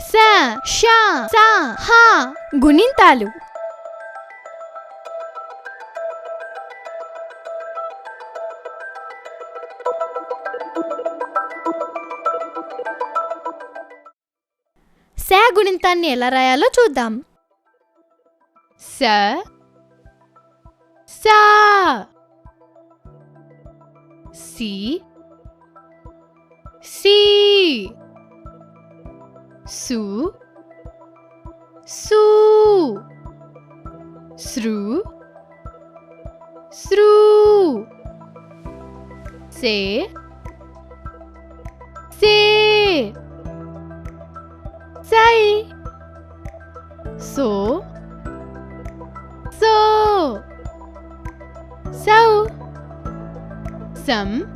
స ష స హ. గుణింతాలు. స గుణింతాన్ని ఎలా రాయాలో చూద్దాం. స సా సి సి. su. Su. Sru. Sru. Se. Se. Sai, so. So. Sau. Sam.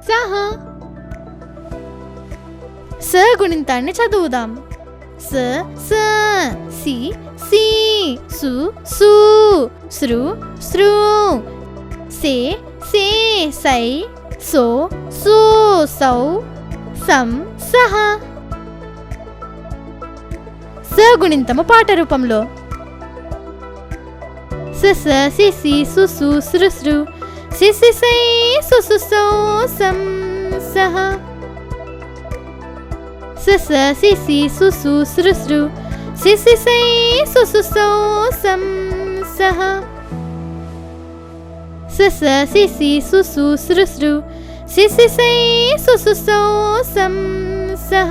Saha. స గుణింతాన్ని చదువుదాం. స స సి సి సు సు సృ సృ సే సే సై సో సో సౌ సం సహ. స గుణింతము పాట రూపంలో. స స సి సి సు సు సృ సృ సి సి సై సు సు సౌ సం సహ. స సిసి సి సి సు సి సి సై. సుసు సు సం సహ. స స సి సి సు సు సి సి. సై సుసు సు సం సహ.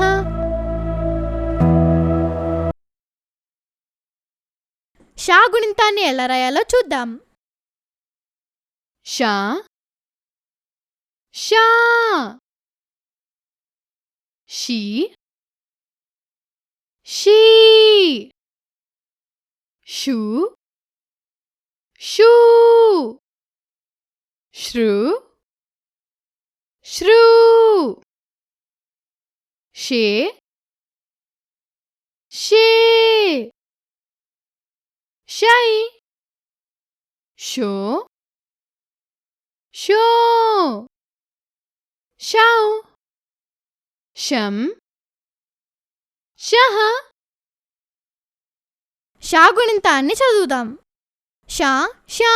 షా గుణింతాన్ని ఎలా రాయాలో చూద్దాం. షా. షా. షీ. she shoe shoe shrew shrew she she shy show show show sham షహ. షా గుణింతాన్ని చదువుదాం. షా షా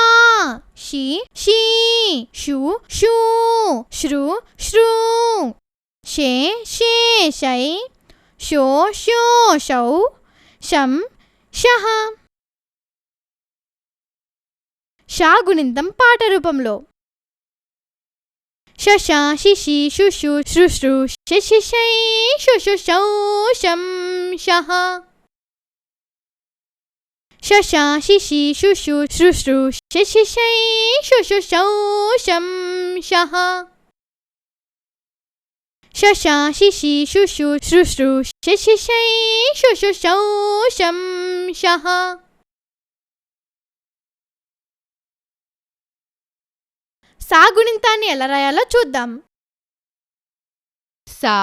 షీ షీ షూ షూ శృ శ్రూ షే షే షై షో షో షౌ షం షహ. షా గుణింతం పాట రూపంలో. ಶಶಾ ಶಿಶಿ ಶುಶು ಶುಶ್ರು ಶಶಿಶೈ ಶುಶು ಶೌ ಶಂ ಶಃ ಶಶಾ ಶಿಶಿ ಶುಶು ಶುಶ್ರು ಶಶಿಶೈ ಶುಶು ಶೌ ಶಂ ಶಃ ಶಶಾ ಶಿಶಿ ಶುಶು ಶುಶ್ರು ಶಶಿಶೈ ಶುಶು ಶೌ ಶಂ ಶಃ సా గుణింతాన్ని ఎలా రాయాలో చూద్దాం. సా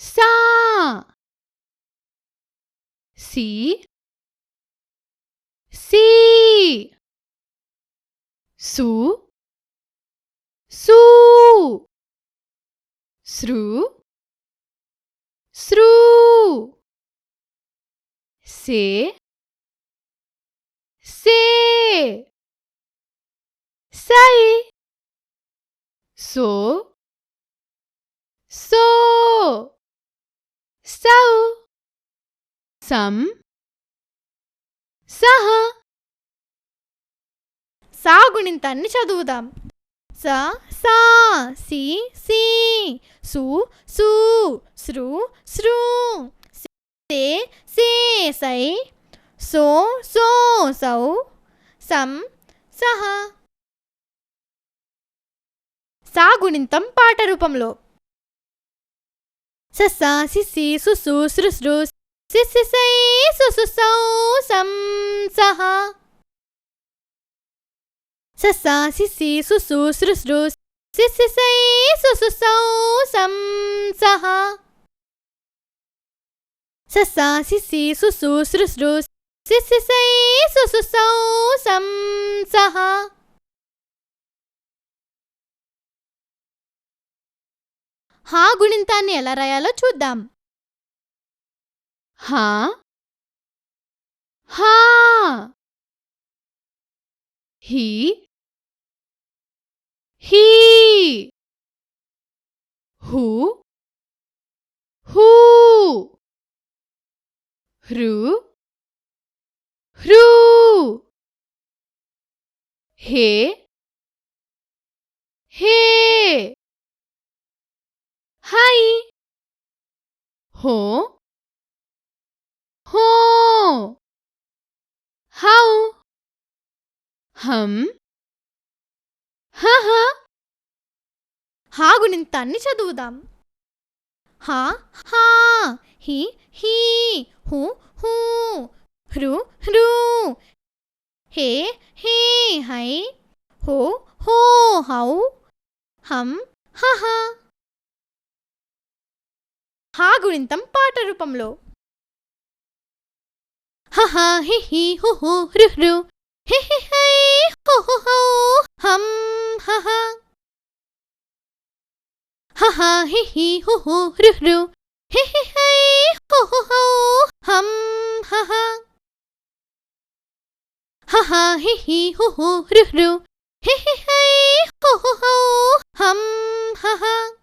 సా సి సి సు సు సృ సృ సే సే. సై సో సో సౌ సం సహ సా గుణింతాన్ని చదువుదాం. స సా సి సి. సు సు సృ సృ సే సే సై. సో సో సౌ. సం సహ. సాగుణింతం పాట రూపంలో. సస్స సిసి సుసు సృసృ సిసిసై సుసు సౌ సం సహ. సస్స సిసి సుసు సృసృ సిసిసై సుసు సౌ సం సహ. సస్స సిసి సుసు సృసృ సిసిసై సుసు సౌ సం సహ. హా గుణింతాన్ని ఎలా రాయాలో చూద్దాం. హా. హా. హీ. హీ. హూ. హూ. హృ. హ్రూ హే. హాయ్. హో. హో. హౌ. హం హ హాగు నింత అన్ని చదువుదాం. హా హా హి హి హు హు హ్రు హ్రు హే హే హై హో హో హౌ. హం హ హ హా గుణింతం పాట రూపంలో. హహ హి హి హు హు హృ హృ హే హే హై హో హో హౌ హం హహ. హహ హి హి హు హు హృ హృ హే హే హై హో హౌ హం హహ. హి హి హు హు హృ హృ హై హౌ హం హహ.